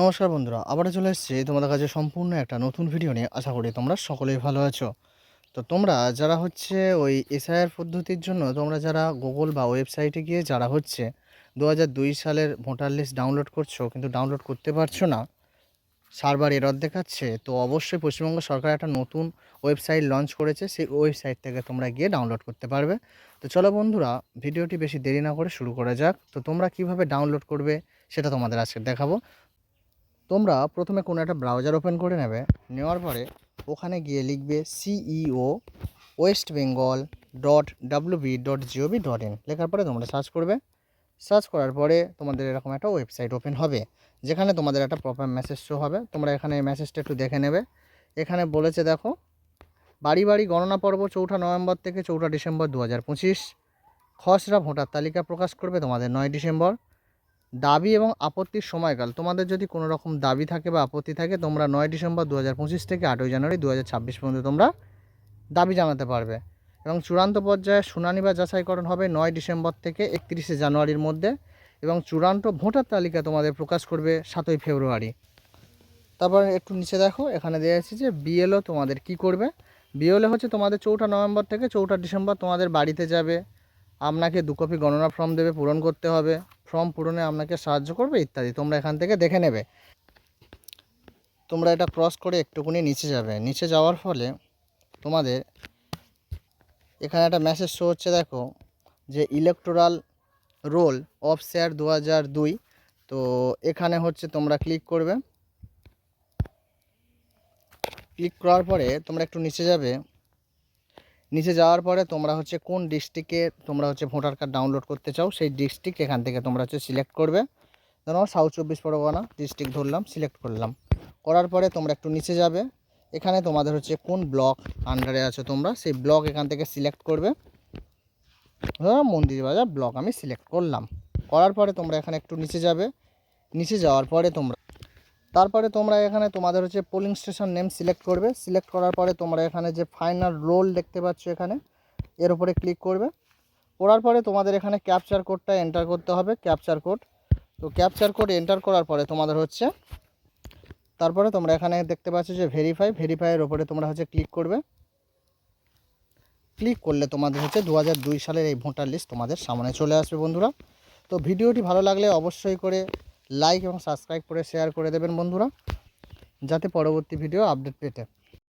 নমস্কার বন্ধুরা, আবারও চলে এসেছি তোমাদের কাছে সম্পূর্ণ একটা নতুন ভিডিও নিয়ে। আশা করি তোমরা সকলেই ভালো আছো। তো তোমরা যারা হচ্ছে ওই এসআইআর পদ্ধতির জন্য, তোমরা যারা গুগল বা ওয়েবসাইটে গিয়ে যারা হচ্ছে দু সালের ভোটার লিস্ট ডাউনলোড করছ, কিন্তু ডাউনলোড করতে পারছ না, সার্ভার এরর দেখাচ্ছে, তো অবশ্যই পশ্চিমবঙ্গ সরকার একটা নতুন ওয়েবসাইট লঞ্চ করেছে, সেই ওয়েবসাইট থেকে তোমরা গিয়ে ডাউনলোড করতে পারবে। তো চলো বন্ধুরা ভিডিওটি বেশি দেরি না করে শুরু করা যাক। তো তোমরা কীভাবে ডাউনলোড করবে, সেটা তোমাদের আজকে দেখাবো। তোমরা প্রথমে কোনো একটা ব্রাউজার ওপেন করে নেবে, নেওয়ার পরে ওখানে গিয়ে লিখবে CEO West Bengal dot WB dot GOV dot in লেখার পরে তোমরা সার্চ করবে। সার্চ করার পরে তোমাদের এরকম একটা ওয়েবসাইট ওপেন হবে, যেখানে তোমাদের একটা প্রপার মেসেজ শো হবে। তোমরা এখানে মেসেজটা একটু দেখে নেবে। এখানে বলেছে দেখো, বাড়ি বাড়ি গণনা পর্ব চৌঠা নভেম্বর থেকে চৌঠা ডিসেম্বর দু হাজার পঁচিশ। খসড়া ভোটার তালিকা প্রকাশ করবে তোমাদের নয় ডিসেম্বর। দাবি এবং আপত্তির সময়কাল। তোমাদের যদি কোনো রকম দাবি থাকে বা আপত্তি থাকে, তোমরা নয় ডিসেম্বর দু হাজার পঁচিশ থেকে আটই জানুয়ারি দু হাজার ছাব্বিশ পর্যন্ত তোমরা দাবি জানাতে পারবে। এবং চূড়ান্ত পর্যায়ে শুনানি বা যাচাইকরণ হবে নয় ডিসেম্বর থেকে একত্রিশে জানুয়ারির মধ্যে এবং চূড়ান্ত ভোটার তালিকা তোমাদের প্রকাশ করবে সাতই ফেব্রুয়ারি। তারপর একটু নিচে দেখো, এখানে দেওয়া আছে যে বিএলও তোমাদের কি করবে? বিএলও হচ্ছে তোমাদের চৌঠা নভেম্বর থেকে চৌঠা ডিসেম্বর তোমাদের বাড়িতে যাবে। আপনাকে দু কপি গণনা ফর্ম দেবে, পূরণ করতে হবে। ফর্ম পূরণে আপনাকে সাহায্য করবে, ইত্যাদি। তোমরা এখান থেকে দেখে নেবে। তোমরা এটা ক্রস করে একটুকুনি নিচে যাবে। নিচে যাওয়ার ফলে তোমাদের এখানে একটা মেসেজ শো হচ্ছে, দেখো, যে ইলেকটোরাল রোল অফ শেয়ার দু দুই। তো এখানে হচ্ছে তোমরা ক্লিক করবে। ক্লিক করার পরে তোমরা একটু নিচে যাবে। নিচে যাওয়ার পরে তোমরা হচ্ছে কোন ডিস্ট্রিক্টে তোমরা হচ্ছে ভোটার কার্ড ডাউনলোড করতে চাও, সেই ডিস্ট্রিক্ট এখান থেকে তোমরা হচ্ছে সিলেক্ট করবে। ধরো সাউথ চব্বিশ পরগনা ডিস্ট্রিক্ট ধরলাম সিলেক্ট করলাম। করার পরে তোমরা একটু নিচে যাবে। এখানে তোমাদের হচ্ছে কোন ব্লক আন্ডারে আছো তোমরা, সেই ব্লক এখান থেকে সিলেক্ট করবে। ধরো মন্দির বাজার ব্লক আমি সিলেক্ট করলাম। করার পরে তোমরা এখানে একটু নিচে যাবে। নিচে যাওয়ার পরে তোমরা তারপরে তোমরা এখানে তোমাদের হচ্ছে পোলিং স্টেশন নেম সিলেক্ট করবে। সিলেক্ট করার পরে তোমরা এখানে যে ফাইনাল রোল দেখতে পাচ্ছ এখানে, এর উপরে ক্লিক করবে। করার পরে তোমাদের এখানে ক্যাপচার কোডটা এন্টার করতে হবে ক্যাপচার কোড তো ক্যাপচার কোড এন্টার করার পরে তোমাদের হচ্ছে, তারপরে তোমরা এখানে দেখতে পাচ্ছ যে ভেরিফাই ভেরিফাইয়ের ওপরে তোমরা হচ্ছে ক্লিক করবে। ক্লিক করলে তোমাদের হচ্ছে দু সালের এই ভোটার লিস্ট তোমাদের সামনে চলে আসবে বন্ধুরা। তো ভিডিওটি ভালো লাগলে অবশ্যই করে লাইক এবং সাবস্ক্রাইব করে শেয়ার করে দেবেন বন্ধুরা। যাতে পরবর্তী ভিডিও আপডেট পেতে।